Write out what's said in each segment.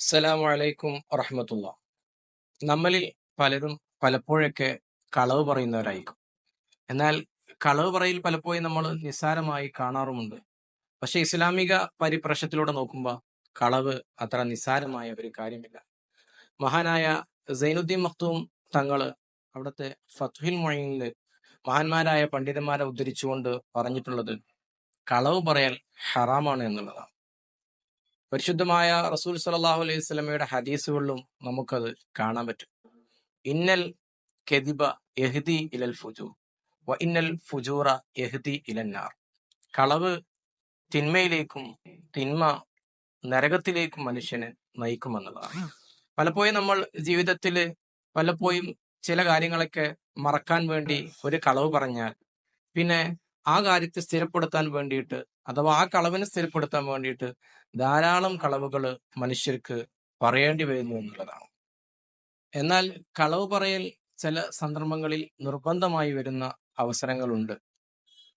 അസ്സലാമു അലൈക്കും വറഹമത്തുള്ള. നമ്മളിൽ പലരും പലപ്പോഴൊക്കെ കളവ് പറയുന്നവരായിരിക്കും. എന്നാൽ കളവ് പറയിൽ പലപ്പോഴും നമ്മൾ നിസ്സാരമായി കാണാറുമുണ്ട്. പക്ഷെ ഇസ്ലാമിക പരിപ്രശ്നത്തിലൂടെ നോക്കുമ്പോൾ കളവ് അത്ര നിസ്സാരമായ ഒരു കാര്യമില്ല. മഹാനായ സൈനുദ്ദീൻ മഖ്തൂം തങ്ങൾ അവിടുത്തെ ഫത്ഹുൽ മൊഴിയിൽ മഹാന്മാരായ പണ്ഡിതന്മാരെ ഉദ്ധരിച്ചുകൊണ്ട് പറഞ്ഞിട്ടുള്ളത് കളവ് പറയൽ ഹറാമാണ് എന്നുള്ളതാണ്. പരിശുദ്ധമായ റസൂൽ സലാഹു അലൈഹി സ്വലമയുടെ ഹദീസുകളിലും നമുക്കത് കാണാൻ പറ്റും. ഇന്നൽ കെതിബ യഹ്ദി ഇലൽ ഫുജു വ ഇന്നൽ ഫുജൂറ യഹ്ദി ഇലന്നാർ കളവ് തിന്മയിലേക്കും തിന്മ നരകത്തിലേക്കും മനുഷ്യനെ നയിക്കുമെന്നുള്ളതാണ്. പലപ്പോഴും നമ്മൾ ജീവിതത്തിൽ പലപ്പോഴും ചില കാര്യങ്ങളൊക്കെ മറക്കാൻ വേണ്ടി ഒരു കളവ് പറഞ്ഞാൽ പിന്നെ ആ കാര്യത്തെ സ്ഥിരപ്പെടുത്താൻ വേണ്ടിയിട്ട് അഥവാ ആ കളവിനെ സ്ഥിരപ്പെടുത്താൻ വേണ്ടിയിട്ട് ധാരാളം കളവുകൾ മനുഷ്യർക്ക് പറയേണ്ടി വരുന്നു എന്നുള്ളതാണ്. എന്നാൽ കളവ് പറയൽ ചില സന്ദർഭങ്ങളിൽ നിർബന്ധമായി വരുന്ന അവസരങ്ങളുണ്ട്.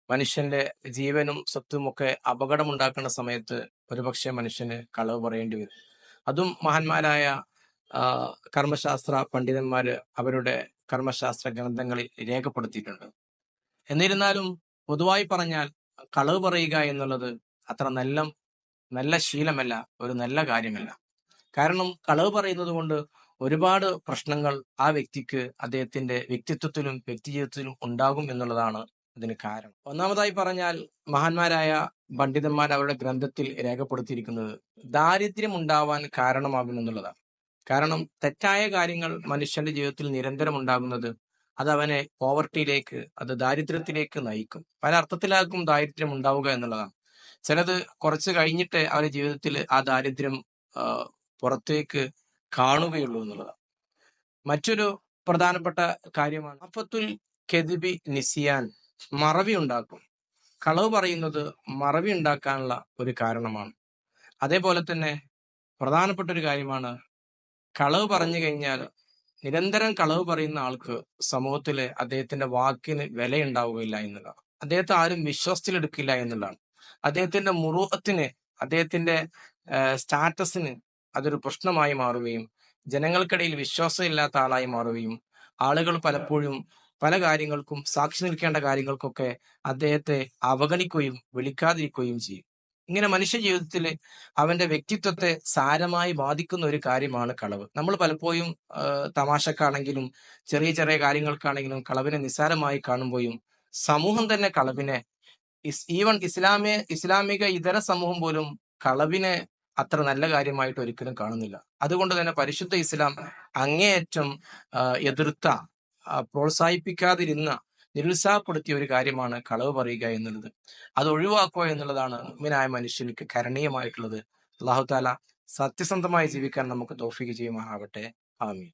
മനുഷ്യന്റെ ജീവനും സ്വത്തും ഒക്കെ അപകടമുണ്ടാക്കുന്ന സമയത്ത് ഒരുപക്ഷെ മനുഷ്യന് കളവ് പറയേണ്ടി വരും. അതും മഹാന്മാരായ കർമ്മശാസ്ത്ര പണ്ഡിതന്മാര് അവരുടെ കർമ്മശാസ്ത്ര ഗ്രന്ഥങ്ങളിൽ രേഖപ്പെടുത്തിയിട്ടുണ്ട്. എന്നിരുന്നാലും പൊതുവായി പറഞ്ഞാൽ കളവ് പറയുക എന്നുള്ളത് അത്ര നല്ല നല്ല ശീലമല്ല ഒരു നല്ല കാര്യമല്ല. കാരണം കളവ് പറയുന്നത് കൊണ്ട് ഒരുപാട് പ്രശ്നങ്ങൾ ആ വ്യക്തിക്ക് അദ്ദേഹത്തിന്റെ വ്യക്തിത്വത്തിലും വ്യക്തിജീവിതത്തിലും ഉണ്ടാകും എന്നുള്ളതാണ് ഇതിന് കാരണം. ഒന്നാമതായി പറഞ്ഞാൽ മഹാന്മാരായ പണ്ഡിതന്മാർ അവരുടെ ഗ്രന്ഥത്തിൽ രേഖപ്പെടുത്തിയിരിക്കുന്നത് ദാരിദ്ര്യം ഉണ്ടാവാൻ കാരണമാകും എന്നുള്ളതാണ് കാരണം തെറ്റായ കാര്യങ്ങൾ മനുഷ്യന്റെ ജീവിതത്തിൽ നിരന്തരം ഉണ്ടാകുന്നത് അത് അവനെ പോവർട്ടിയിലേക്ക് അത് ദാരിദ്ര്യത്തിലേക്ക് നയിക്കും. പല അർത്ഥത്തിലാക്കും ദാരിദ്ര്യം ഉണ്ടാവുക എന്നുള്ളതാണ്. ചിലത് കുറച്ച് കഴിഞ്ഞിട്ട് അവരുടെ ജീവിതത്തിൽ ആ ദാരിദ്ര്യം പുറത്തേക്ക് കാണുകയുള്ളൂ എന്നുള്ളതാണ്. മറ്റൊരു പ്രധാനപ്പെട്ട കാര്യമാണ് അഫത്തുൽ കെതിബി നിസിയാൻ മറവി ഉണ്ടാക്കും. കളവ് പറയുന്നത് മറവി ഉണ്ടാക്കാനുള്ള ഒരു കാരണമാണ്. അതേപോലെ തന്നെ പ്രധാനപ്പെട്ട ഒരു കാര്യമാണ് കളവ് പറഞ്ഞു കഴിഞ്ഞാൽ നിരന്തരം കളവ് പറയുന്ന ആൾക്ക് സമൂഹത്തിൽ അദ്ദേഹത്തിന്റെ വാക്കിന് വിലയുണ്ടാവുകയില്ല എന്നുള്ളതാണ്. അദ്ദേഹത്തെ ആരും വിശ്വാസത്തിലെടുക്കില്ല എന്നുള്ളതാണ്. അദ്ദേഹത്തിന്റെ മുറുഹത്തിന് അദ്ദേഹത്തിന്റെ സ്റ്റാറ്റസിന് അതൊരു പ്രശ്നമായി മാറുകയും ജനങ്ങൾക്കിടയിൽ വിശ്വാസമില്ലാത്ത ആളായി മാറുകയും ആളുകൾ പലപ്പോഴും പല കാര്യങ്ങൾക്കും സാക്ഷി നിൽക്കേണ്ട കാര്യങ്ങൾക്കൊക്കെ അദ്ദേഹത്തെ അവഗണിക്കുകയും വിളിക്കാതിരിക്കുകയും ചെയ്യും. ഇങ്ങനെ മനുഷ്യ ജീവിതത്തിൽ അവന്റെ വ്യക്തിത്വത്തെ സാരമായി ബാധിക്കുന്ന ഒരു കാര്യമാണ് കളവ്. നമ്മൾ പലപ്പോഴും തമാശക്കാണെങ്കിലും ചെറിയ ചെറിയ കാര്യങ്ങൾക്കാണെങ്കിലും കളവിനെ നിസ്സാരമായി കാണുമ്പോഴും സമൂഹം തന്നെ കളവിനെ ഈവൺ ഇസ്ലാമിയ ഇസ്ലാമിക ഇതര സമൂഹം പോലും കളവിനെ അത്ര നല്ല കാര്യമായിട്ട് ഒരിക്കലും കാണുന്നില്ല. അതുകൊണ്ട് തന്നെ പരിശുദ്ധ ഇസ്ലാം അങ്ങേയറ്റം എതിർത്ത പ്രോത്സാഹിപ്പിക്കാതിരുന്ന നിരുത്സാഹപ്പെടുത്തിയ ഒരു കാര്യമാണ് കളവ് പറയുക എന്നുള്ളത്. അത് ഒഴിവാക്കുക എന്നുള്ളതാണ് മുഗ്മിനായ മനുഷ്യർക്ക് കരണീയമായിട്ടുള്ളത്. അള്ളാഹു താല സത്യസന്ധമായി ജീവിക്കാൻ നമുക്ക് തോഫിക്ക് ചെയ്യുമാറാവട്ടെ. ആമീൻ.